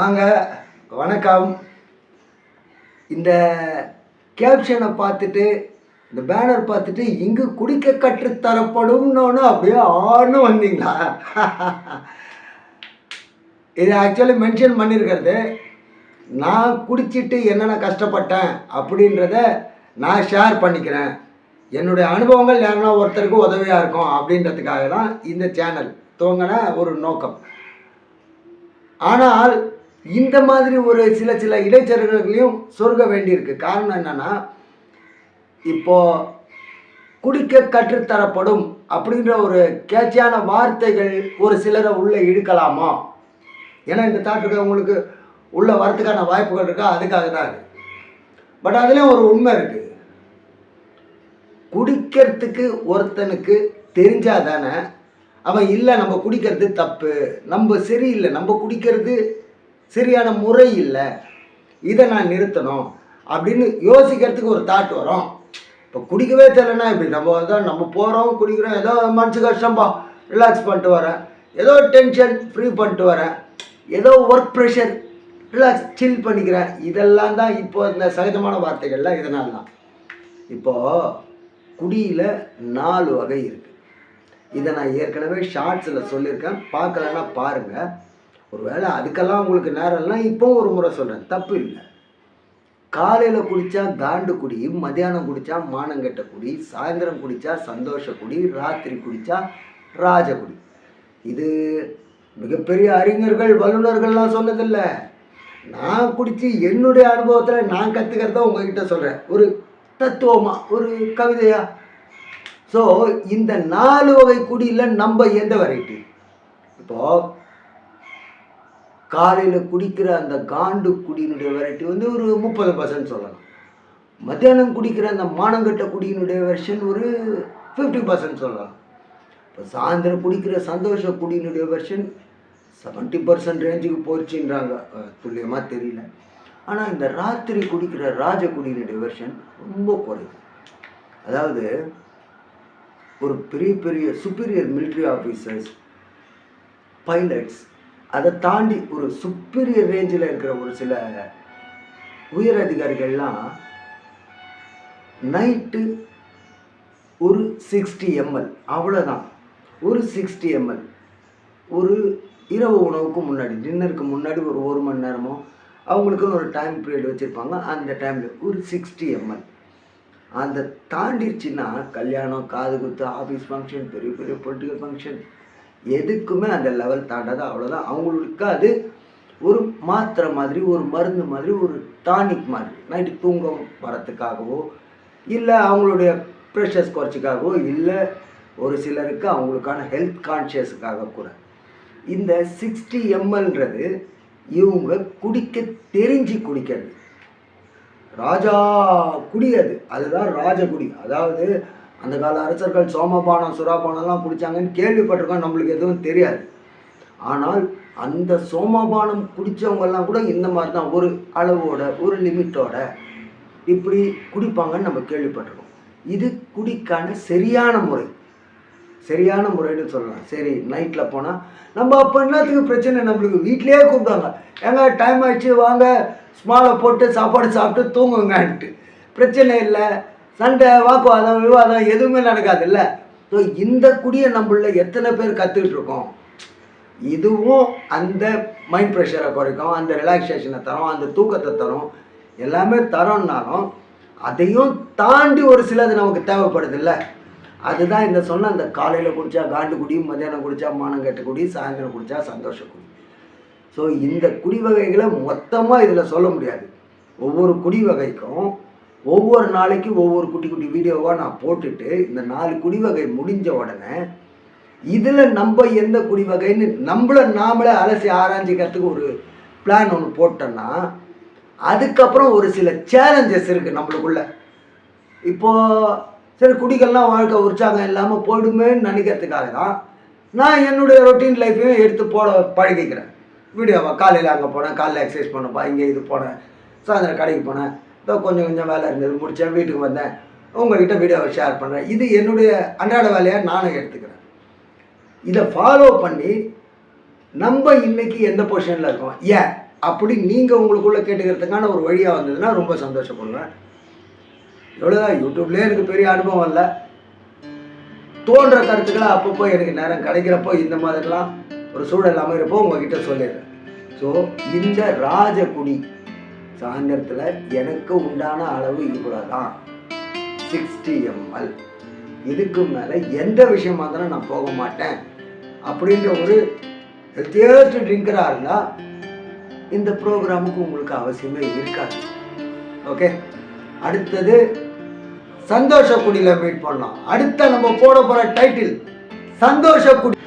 வாங்க வணக்கம். இந்த கேப்ஷனை பார்த்துட்டு இந்த பேனர் பார்த்துட்டு இங்கு குடிக்க கற்றுத்தரப்படும்னு அப்படியே ஆடணும் வந்தீங்களா? இது ஆக்சுவலி மென்ஷன் பண்ணியிருக்கிறது நான் குடிச்சிட்டு என்னென்ன கஷ்டப்பட்டேன் அப்படின்றத நான் ஷேர் பண்ணிக்கிறேன். என்னுடைய அனுபவங்கள் யாருன்னா ஒருத்தருக்கு உதவியாக இருக்கும் அப்படின்றதுக்காக தான் இந்த சேனல் துவங்கின ஒரு நோக்கம். ஆனால் இந்த மாதிரி ஒரு சில சில இடைச்சர்களையும் சொருக வேண்டியிருக்கு. காரணம் என்னன்னா இப்போது குடிக்க கற்றுத்தரப்படும் அப்படின்ற ஒரு கேட்சியான வார்த்தைகள் ஒரு சிலரை உள்ளே இழுக்கலாமா? ஏன்னா இந்த தாட்டுக்கு உங்களுக்கு உள்ள வரத்துக்கான வாய்ப்புகள் இருக்கா? அதுக்காக தான் இருக்குது பட் அதுலேயும் ஒரு உண்மை இருக்குது குடிக்கிறதுக்கு ஒருத்தனுக்கு தெரிஞ்சால் தானே அவன் இல்லை நம்ம குடிக்கிறது தப்பு. நம்ம சரியில்லை நம்ம குடிக்கிறது சரியான முறை இல்லை இதை நான் நிறுத்தணும். அப்படின்னு யோசிக்கிறதுக்கு ஒரு தாட் வரும். இப்போ குடிக்கவே தெரிலன்னா இப்படி நம்ம தான் நம்ம போகிறோம் குடிக்கிறோம் ஏதோ மனசு கஷ்டம்பா ரிலாக்ஸ் பண்ணிட்டு வரேன். ஏதோ டென்ஷன் ஃப்ரீ பண்ணிட்டு வரேன். ஏதோ ஒர்க் ப்ரெஷர் ரிலாக்ஸ் சில் பண்ணிக்கிறேன். இதெல்லாம் தான் இப்போ இந்த சகஜமான வார்த்தைகள்லாம் இதனால தான். இப்போது குடியில் நாலு வகை இருக்குது இதை நான் ஏற்கனவே ஷார்ட்ஸில் சொல்லியிருக்கேன். பார்க்கலன்னா பாருங்கள் ஒருவேளை அதுக்கெல்லாம் உங்களுக்கு நேரம்லாம் இப்போ ஒரு முறை சொல்கிறேன் தப்பு இல்லை. காலையில் குடித்தா காண்டு குடி மத்தியானம் குடித்தா மானங்கெட்ட குடி சாயந்தரம் குடித்தா சந்தோஷ குடி ராத்திரி குடித்தா ராஜகுடி இது மிகப்பெரிய அறிஞர்கள் வல்லுநர்கள்லாம் சொன்னதில்லை. நான் குடித்து என்னுடைய அனுபவத்தில் நான் கற்றுக்கிறத உங்ககிட்ட சொல்கிறேன் ஒரு தத்துவமாக ஒரு கவிதையா. ஸோ இந்த நாலு வகை குடியில் நம்ம எந்த வெரைட்டி இப்போது காலையில் குடிக்கிற அந்த காண்டு குடியினுடைய வெரைட்டி வந்து ஒரு முப்பது பர்சன்ட் சொல்லலாம். மத்தியானம் குடிக்கிற அந்த மானங்கட்ட குடியினுடைய வெர்ஷன் ஒரு ஃபிஃப்டி பர்சன்ட் சொல்லலாம். இப்போ சாயந்தரம் குடிக்கிற சந்தோஷ குடியினுடைய வெர்ஷன் செவன்ட்டி பர்சன்ட் ரேஞ்சுக்கு போச்சுன்றாங்க. துல்லியமாக தெரியல. ஆனால் இந்த ராத்திரி குடிக்கிற ராஜ குடியினுடைய வெர்ஷன் ரொம்ப குறைவு. அதாவது ஒரு பெரிய பெரிய சுப்பீரியர் மிலிட்ரி ஆஃபீஸர்ஸ் பைலட்ஸ் அதை தாண்டி ஒரு சுப்பீரியர் ரேஞ்சில் இருக்கிற ஒரு சில உயர் அதிகாரிகள்லாம் நைட்டு ஒரு சிக்ஸ்டி எம்எல் அவ்வளோதான் ஒரு சிக்ஸ்டி எம்எல் ஒரு இரவு உணவுக்கு முன்னாடி டின்னருக்கு முன்னாடி ஒரு ஒரு மணி நேரமோ அவங்களுக்குன்னு ஒரு டைம் பீரியட் வச்சுருப்பாங்க. அந்த டைமில் ஒரு சிக்ஸ்டி எம்எல் அந்த தாண்டிடுச்சுன்னா கல்யாணம் காது குத்து ஆஃபீஸ் ஃபங்க்ஷன் பெரிய பெரிய பொலிட்டிக்கல் ஃபங்க்ஷன் எதுக்குமே அந்த லெவல் தாண்டாது அவ்வளோதான் அவங்களுக்கு அது ஒரு மாத்திரை மாதிரி ஒரு மருந்து மாதிரி ஒரு டானிக் மாதிரி. நைட்டு தூங்க வரத்துக்காகவோ இல்லை அவங்களுடைய ப்ரெஷர்ஸ் குறைச்சிக்காகவோ இல்லை ஒரு சிலருக்கு அவங்களுக்கான ஹெல்த் கான்ஷியஸுக்காக கூட. இந்த சிக்ஸ்டி எம்எல்ன்றது இவங்க குடிக்க தெரிஞ்சு குடிக்கிறது. ராஜா குடி அது. அதுதான் ராஜகுடி. அதாவது அந்த கால அரசர்கள் சோமபானம் சுறாபானம்லாம் குடித்தாங்கன்னு கேள்விப்பட்டிருக்கோம் நம்மளுக்கு எதுவும் தெரியாது. ஆனால் அந்த சோமபானம் குடித்தவங்கெல்லாம் கூட இந்த மாதிரி தான் ஒரு அளவோட ஒரு லிமிட்டோட இப்படி குடிப்பாங்கன்னு நம்ம கேள்விப்பட்டிருக்கோம். இது குடிக்கான சரியான முறை. சரியான முறைன்னு சொல்லலாம். சரி நைட்டில் போனால் நம்ம அப்போ என்னத்துக்கு பிரச்சனை? நம்மளுக்கு வீட்லேயே கூப்பிட்டாங்க ஏங்க டைம் ஆயிடுச்சு வாங்க ஸ்மாலை போட்டு சாப்பாடு சாப்பிட்டு தூங்குங்கன்ட்டு. பிரச்சனை இல்லை. சண்டை வாக்குவாதம் விவாதம். எதுவுமே நடக்காதுல்ல? ஸோ இந்த குடியை நம்மள எத்தனை பேர் கற்றுக்கிட்டு இருக்கோம் இதுவும் அந்த மைண்ட் ப்ரெஷரை குறைக்கும் அந்த ரிலாக்ஸேஷனை தரும் அந்த தூக்கத்தை தரும். எல்லாமே தரோம்னாலும் அதையும் தாண்டி ஒரு சிலது நமக்கு தேவைப்படுது இல்லை அதுதான் இந்த சொன்ன அந்த காலையில் குடித்தா காண்டு குடி மத்தியானம் குடித்தா மானங்கெட்ட குடி சாயந்தரம் குடித்தா சந்தோஷ குடி. ஸோ இந்த குடி வகைகளை மொத்தமாக இதில் சொல்ல முடியாது. ஒவ்வொரு குடி வகைக்கும் ஒவ்வொரு நாளைக்கு ஒவ்வொரு குட்டி குட்டி வீடியோவாக நான் போட்டுட்டு இந்த நாலு குடிவகை முடிஞ்ச உடனே இதில் நம்ம எந்த குடிவகைன்னு நம்மளை நாமளே அலசி ஆராய்ச்சிக்கிறதுக்கு ஒரு பிளான் ஒன்று போட்டோன்னா அதுக்கப்புறம் ஒரு சில சேலஞ்சஸ் இருக்குது நம்மளுக்குள்ள. இப்போது சரி குடிகள்லாம் வாழ்க்கை உற்சாகம் இல்லாமல் போயிடுமேன்னு நினைக்கிறதுக்காக தான் நான் என்னுடைய ரொட்டீன் லைஃப்பையும் எடுத்து போட பழகிக்கிறேன். வீடியோவை காலையில் அங்கே போனேன் காலையில் எக்ஸசைஸ் பண்ணப்பா இங்கே இது போனேன் சாயந்தரம் கடைக்கு போனேன். இதோ கொஞ்சம் கொஞ்சம் வேலை இருந்தது முடித்தேன் வீட்டுக்கு வந்தேன். உங்ககிட்ட வீடியோவை ஷேர் பண்ணுறேன் இது என்னுடைய அன்றாட வேலையாக நானும் எடுத்துக்கிறேன். இதை ஃபாலோ பண்ணி நம்ம இன்னைக்கு எந்த பொசிஷனில் இருக்கோம்? ஏன்? அப்படி நீங்கள் உங்களுக்குள்ளே கேட்டுக்கிறதுக்கான ஒரு வழியாக வந்ததுன்னா ரொம்ப சந்தோஷப்படுவேன் எவ்வளோதான் யூடியூப்லேயே எனக்கு பெரிய அனுபவம் இல்லை. தோன்ற கருத்துக்களை அப்பப்போ எனக்கு நேரம் கிடைக்கிறப்போ இந்த மாதிரிலாம் ஒரு சூழல் அமைகிறப்போ உங்ககிட்ட சொல்லிடுறேன். ஸோ இந்த ராஜகுடி சாயந்தரத்தில் எனக்கு உண்டான அளவு இவ்வளோ தான் சிக்ஸ்டி எம்எல் இதுக்கு மேலே எந்த விஷயமா இருந்தாலும் நான் போக மாட்டேன். அப்படின்ற ஒரு ஹெல்த்தியஸ்ட் ட்ரிங்கராக இருந்தால் இந்த ப்ரோக்ராமுக்கு உங்களுக்கு அவசியமே இருக்காது. ஓகே அடுத்தது சந்தோஷ குடியில் மீட் பண்ணலாம். அடுத்த நம்ம போட போகிற டைட்டில் சந்தோஷ குடி